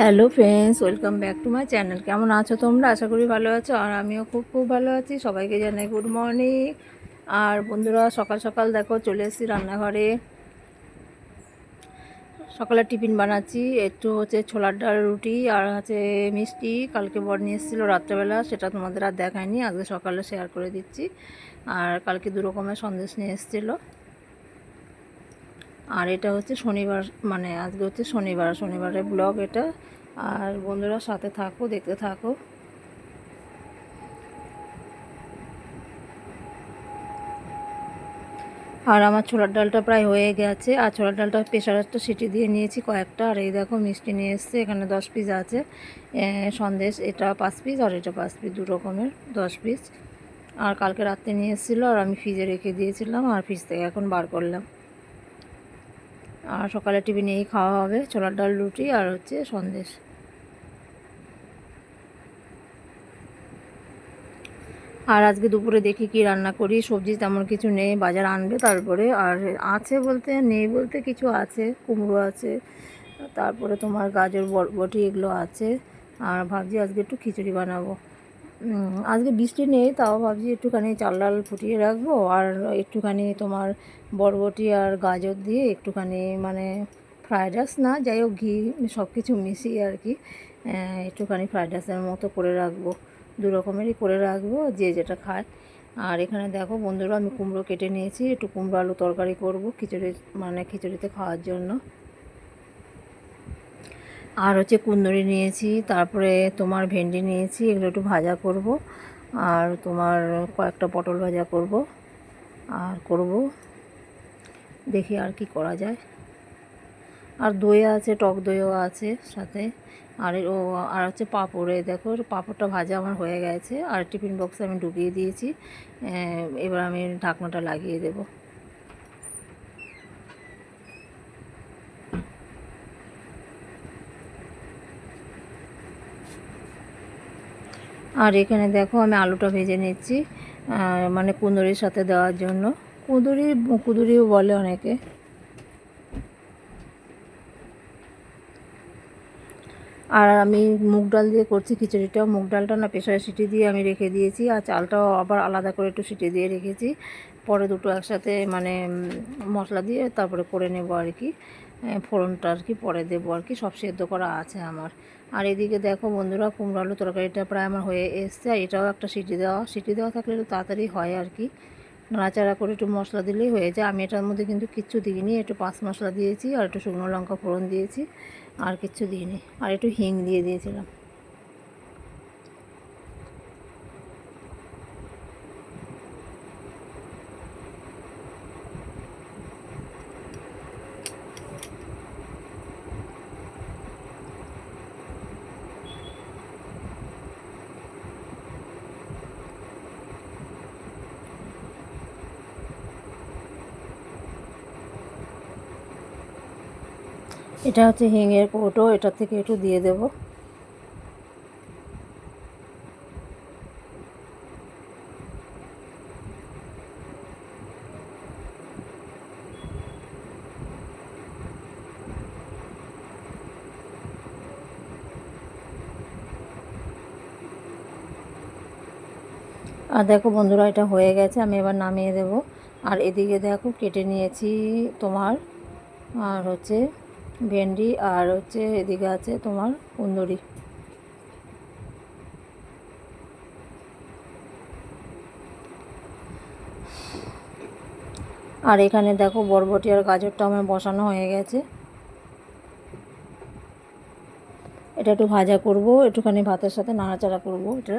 Hello friends welcome back to my channel কেমন আছো তোমরা? আশা করি ভালো আছো, আর আমিও খুব খুব ভালো আছি। সবাইকে জানাই গুড মর্নিং আর বন্ধুরা, সকাল সকাল দেখো, চলে এসেছি রান্নাঘরে। সকালে টিফিন বানাচ্ছি, একটু হচ্ছে ছোলার ডাল, রুটি, আর হচ্ছে মিষ্টি। কালকে বর নিয়ে এসেছিল রাত্রেবেলা, সেটা তোমাদের আর দেখায়নি, আজকে সকালে শেয়ার করে দিচ্ছি। আর কালকে দু রকমের সন্দেশ নিয়ে এসেছিল। আর এটা হচ্ছে শনিবার মানে আজকে হচ্ছে শনিবার, শনিবারের ব্লগ এটা। আর বন্ধুরা সাথে থাকো, দেখতে থাকো। আর আমার ছোলার ডালটা প্রায় হয়ে গেছে। আর ছোলার ডালটা প্রেশারটা সিটি দিয়ে নিয়েছি কয়েকটা। আর এই দেখো মিষ্টি নিয়ে এসছে, এখানে দশ পিস আছে। সন্দেশ, এটা পাঁচ পিস আর এটা পাঁচ পিস দু রকমের দশ পিস আর কালকে রাত্রে নিয়ে এসেছিল আর আমি ফ্রিজে রেখে দিয়েছিলাম আর ফ্রিজ থেকে এখন বার করলাম। আর সকালে টিফিনে এই খাওয়া হবে, ছোলার ডাল, রুটি আর হচ্ছে সন্দেশ। আর আজকে দুপুরে দেখি কি রান্না করি, সবজি তেমন কিছু নেই, বাজার আনবে তারপরে আর আছে বলতে, নেই বলতে কিছু আছে, কুমড়ো আছে, তারপরে তোমার গাজর, বরবটি এগুলো আছে, আর ভাবছি আজকে একটু খিচুড়ি বানাবো। আজকে বৃষ্টি নেই, তাও ভাবছি একটুখানি চাল ডাল ফুটিয়ে রাখব, আর একটুখানি তোমার বরবটি আর গাজর দিয়ে একটুখানি মানে ফ্রায়েড রাইস না, যাই হোক ঘি সব কিছু মিশিয়ে আর কি একটুখানি ফ্রায়েড রাইসের মতো করে রাখব, দু রকমেরই করে রাখব, যে যেটা খায়। আর এখানে দেখো বন্ধুরা, আমি কুমড়ো কেটে নিয়েছি, একটু কুমড়ো আলু তরকারি করব খিচুড়ি মানে খিচুড়িতে খাওয়ার জন্য। আর হচ্ছে কুন্দরি নিয়েছি, তারপরে তোমার ভেন্ডি নিয়েছি, এগুলো একটু ভাজা করব। আর তোমার কয়েকটা পটল ভাজা করব, আর করব। দেখি আর কি করা যায়। আর দই আছে, টক দইও আছে সাথে। আর ও, আর হচ্ছে পাঁপড়ে, দেখো পাঁপড়টা ভাজা আমার হয়ে গেছে। আর টিফিন বক্সে আমি ঢুকিয়ে দিয়েছি। এবার আমি ঢাকনাটা লাগিয়ে দেবো। আর এখানে দেখো আমি আলুটা ভেজে নিচ্ছি মানে কুঁদরির সাথে দেওয়ার জন্য। কুঁদরি কুঁদরিও বলে অনেকে। আর আমি মুগ ডাল দিয়ে করছি খিচুড়িটাও। মুগ ডালটা না প্রেশারে সিটি দিয়ে আমি রেখে দিয়েছি, আর চালটাও আবার আলাদা করে একটু সিটি দিয়ে রেখেছি। পরে দুটো একসাথে মানে মশলা দিয়ে তারপরে করে নেব আর কি। ফোড়নটা আর কি পরে দেবো আর কি। সব সেদ্ধ করা আছে আমার। আর এদিকে দেখো বন্ধুরা, কুমড়ো আলু তরকারিটা প্রায় আমার হয়ে এসছে। আর এটাও একটা সিটি দেওয়া। সিটি দেওয়া থাকলে একটু তাড়াতাড়ি হয় আর কি। নাড়াচাড়া করে একটু মশলা দিলেই হয়ে যায়। আমি এটার মধ্যে কিন্তু কিচ্ছু দিইনি। একটু পাঁচ মশলা দিয়েছি আর একটু শুকনো লঙ্কা ফোড়ন দিয়েছি। আর কিচ্ছু দিইনি। আর একটু হিং দিয়ে দিয়েছিলাম। এটা হচ্ছে হিঙের কৌটো, এটা থেকে একটু দিয়ে দেব। আর দেখো বন্ধুরা, এটা হয়ে গেছে, আমি এবার নামিয়ে দেব। আর এদিকে দেখো, কেটে নিয়েছি তোমার, আর হচ্ছে ভেন্ডি আর হচ্ছে এদিকে আছে তোমার কুন্দরি। আর এখানে দেখো বরবটি আর গাজরটা আমার বসানো হয়ে গেছে। এটা একটু ভাজা করব, একটুখানি ভাতের সাথে নাড়াচাড়া করব, এটা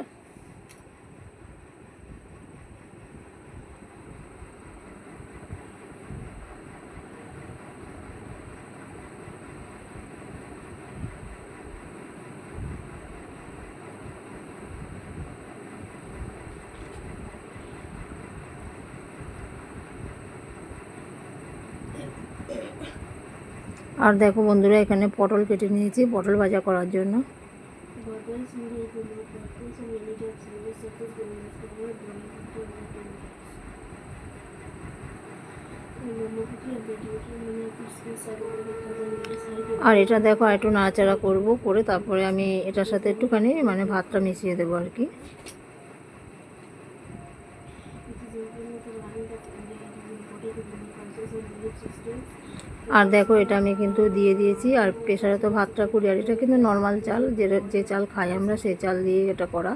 আর দেখো বন্ধুরা এখানে পটল কেটে নিয়েছি পটল ভাজা করার জন্য। আর এটা দেখো আর একটু নাড়াচাড়া করব করে তারপরে আমি এটার সাথে একটুখানি মানে ভাতটা মিশিয়ে দেবো আর কি। আর দেখো, এটা আমি কিন্তু দিয়ে দিয়েছি, আর প্রেশারে তো ভাতটা করি, আর এটা কিন্তু নর্মাল চাল, যে যে চাল খাই আমরা, সেই চাল দিয়ে এটা করা।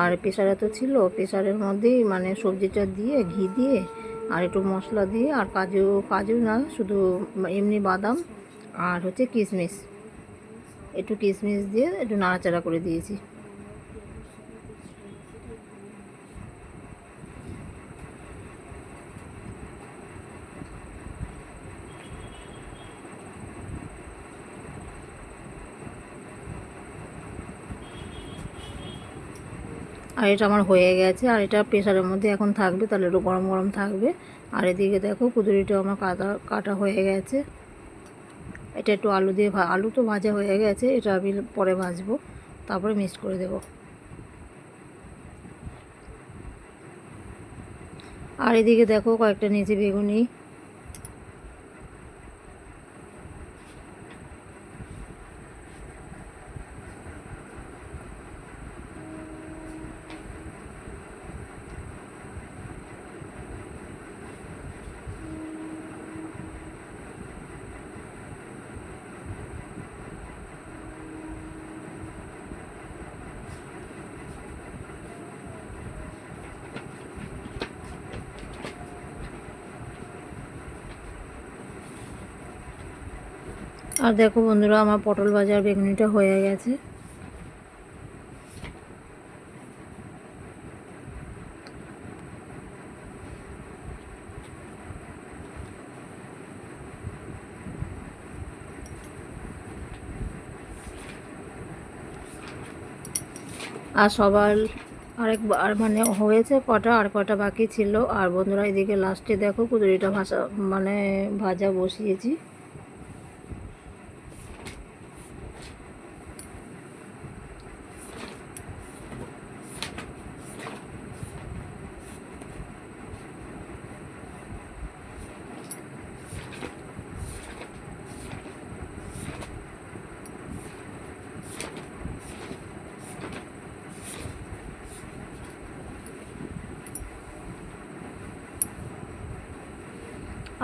আর প্রেশারে তো ছিল প্রেশারের মধ্যেই মানে সবজিটা দিয়ে, ঘি দিয়ে, আর একটু মশলা দিয়ে, আর কাজু কাজু না, শুধু এমনি বাদাম, আর হচ্ছে কিশমিশ। একটু কিশমিশ দিয়ে একটু নাড়াচাড়া করে দিয়েছি। আর এটা আমার হয়ে গেছে, আর এটা প্রেশারের মধ্যে এখন থাকবে, তাহলে একটু গরম গরম থাকবে। আর এদিকে দেখো কুদুরিটাও আমার কাটা কাটা হয়ে গেছে। এটা একটু আলু দিয়ে আলু তো ভাজা হয়ে গেছে, এটা আমি পরে ভাজবো, তারপরে মিক্স করে দেব। আর এদিকে দেখো কয়েকটা নিচে বেগুনি আর দেখো বন্ধুরা, আমার পটল বাজার বেগুনিটা হয়ে গেছে। আর সবার আরেক আর মানে হয়েছে কটা, আর কটা বাকি ছিল। আর বন্ধুরা, এদিকে লাস্টে দেখো কুদুরিটা ভাজা মানে ভাজা বসিয়েছি।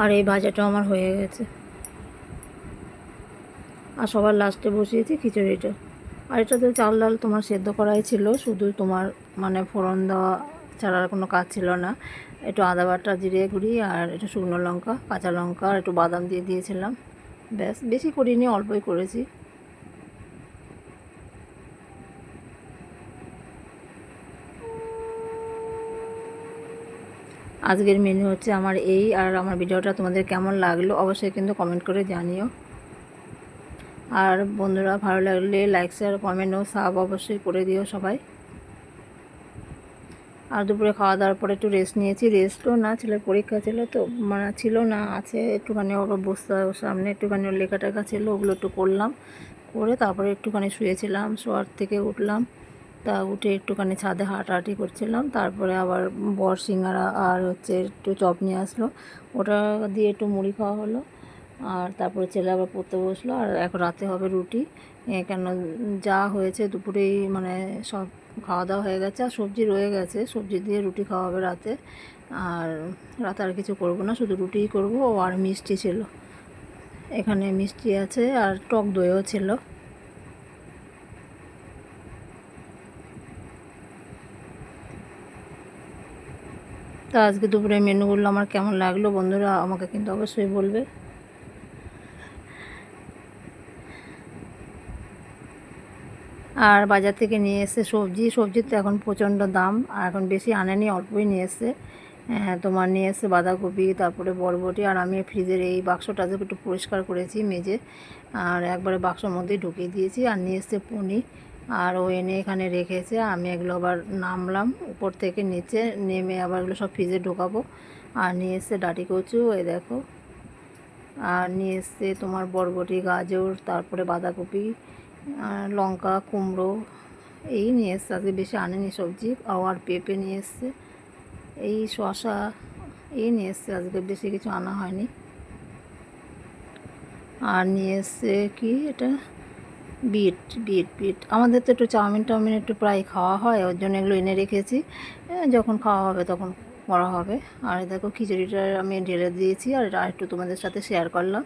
আর এই ভাজাটা আমার হয়ে গেছে। আর সবার লাস্টে বসিয়েছি খিচুড়িটা। আর এটা তো চাল ডাল তোমার সেদ্ধ করাই ছিল, শুধু তোমার মানে ফোড়ন দেওয়া ছাড়া কোনো কাজ ছিল না। একটু আদা বাটা জিরে গুঁড়ি আর একটু শুকনো লঙ্কা, কাঁচা লঙ্কা আর একটু বাদাম দিয়ে দিয়েছিলাম। ব্যাস, বেশি করিনি, অল্পই করেছি। আজকের মেনু হচ্ছে আমার এই, আর আমার ভিডিওটা তোমাদের কেমন লাগল অবশ্যই কিন্তু কমেন্ট করে জানিও। আর বন্ধুরা, ভালো লাগলে লাইক শেয়ার কমেন্ট ও সাব অবশ্যই করে দিও সবাই। আর দুপুরে খাওয়া দাওয়ার পরে একটু রেস্ট নিয়েছি। রেস্টও না, ছেলের পরীক্ষা ছিল তো মানে ছিল না, আছে একটুখানি ওর বসতে ওর সামনে, একটুখানি ওর লেখা টেখা ছিল, ওগুলো একটু করলাম। করে তারপরে একটুখানি শুয়েছিলাম, শোয়ার থেকে উঠলাম। তা উঠে একটুখানি ছাদে হাঁটাহাঁটি করছিলাম। তারপরে আবার বর সিঙ্গারা আর হচ্ছে একটু চপ নিয়ে আসলো। ওটা দিয়ে একটু মুড়ি খাওয়া হলো। আর তারপরে ছেলে আবার পড়তে বসল। আর এখন রাতে হবে রুটি। কেন যা হয়েছে দুপুরেই মানে সব খাওয়া দাওয়া হয়ে গেছে। আর সবজি রয়ে গেছে। সবজি দিয়ে রুটি খাওয়া হবে রাতে। আর রাতে আর কিছু করব না। শুধু রুটিই করব। আর মিষ্টি ছিল। এখানে মিষ্টি আছে আর টক দইও ছিল। তা আজকে দুপুরে মেনুগুলো আমার কেমন লাগল বন্ধুরা আমাকে কিন্তু অবশ্যই বলবে। আর বাজার থেকে নিয়ে এসে সবজি। সবজির তো এখন প্রচণ্ড দাম, আর এখন বেশি আনেনি, অল্পই নিয়ে এসে তোমার নিয়ে এসে বাঁধাকপি, তারপরে বরবটি, আর আমি ফ্রিজের এই বাক্সটা একটু পরিষ্কার করেছি, মেজে। আর একবারে বাক্সর মধ্যেই ঢুকিয়ে দিয়েছি। আর নিয়ে এসে পনির। আর ও এনে এখানে রেখেছে, আমি এগুলো আবার নামলাম, উপর থেকে নিচে নেমে আবার এগুলো সব ফ্রিজে ঢোকাবো। আর নিয়ে এসছে ডাটি কচু, এই দেখো। আর নিয়ে এসছে তোমার বরবটি, গাজর, তারপরে বাঁধাকপি লঙ্কা, কুমড়ো, এই নিয়ে এসছে। আজকে বেশি আনেনি সবজি আর পেঁপে নিয়ে এসছে। এই শশা এই নিয়ে এসছে। আজকে বেশি কিছু আনা হয়নি। আর নিয়ে এসছে কি এটা? Beat beat beat. আমাদের তো একটু চাউমিন টাউমিন একটু প্রায় খাওয়া হয়, ওর জন্য এগুলো এনে রেখেছি। যখন খাওয়া হবে তখন করা হবে। আর দেখো খিচুড়িটা আমি ঢেলে দিয়েছি, আর এটা একটু তোমাদের সাথে শেয়ার করলাম।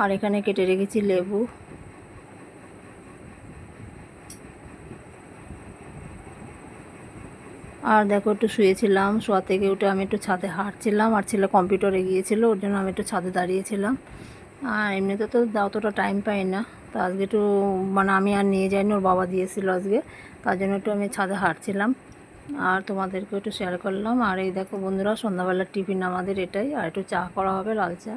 আর এখানে কেটে রেখেছি লেবু। আর দেখো, একটু শুয়েছিলাম, শোয়া থেকে উঠে আমি একটু ছাদে হাঁটছিলাম, আর ছেলে কম্পিউটারে গিয়েছিল, ওর জন্য আমি একটু ছাদে দাঁড়িয়েছিলাম। আর এমনিতে তো অতটা টাইম পাই না, তো আজকে একটু মানে আমি আর নিয়ে যাইনি, ওর বাবা দিয়েছিল আজকে, তার জন্য একটু আমি ছাদে হাঁটছিলাম। আর তোমাদেরকে একটু শেয়ার করলাম, আর এই দেখো বন্ধুরা, সন্ধ্যাবেলার টিফিন আমাদের এটাই, আর একটু চা করা হবে, লাল চা।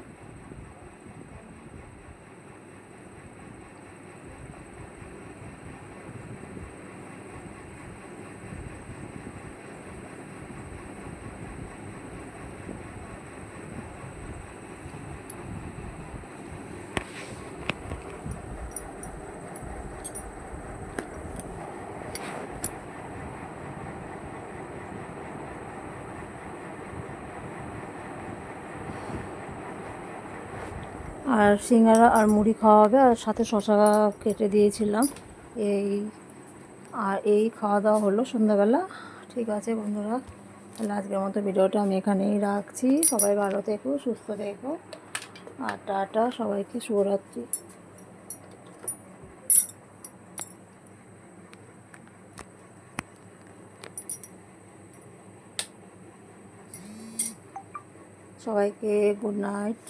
আর সিঙ্গারা আর মুড়ি খাওয়া হবে আর সাথে শশা কেটে দিয়েছিলাম। এই, আর এই খাওয়া দাওয়া হলো সন্ধ্যাবেলা। ঠিক আছে বন্ধুরা, তাহলে আজকের মতো ভিডিওটা আমি এখানেই রাখছি। সবাই ভালো থেকো, সুস্থ থেকো, আর টাটা, সবাইকে শুভরাত্রি। সবাইকে গুড নাইট।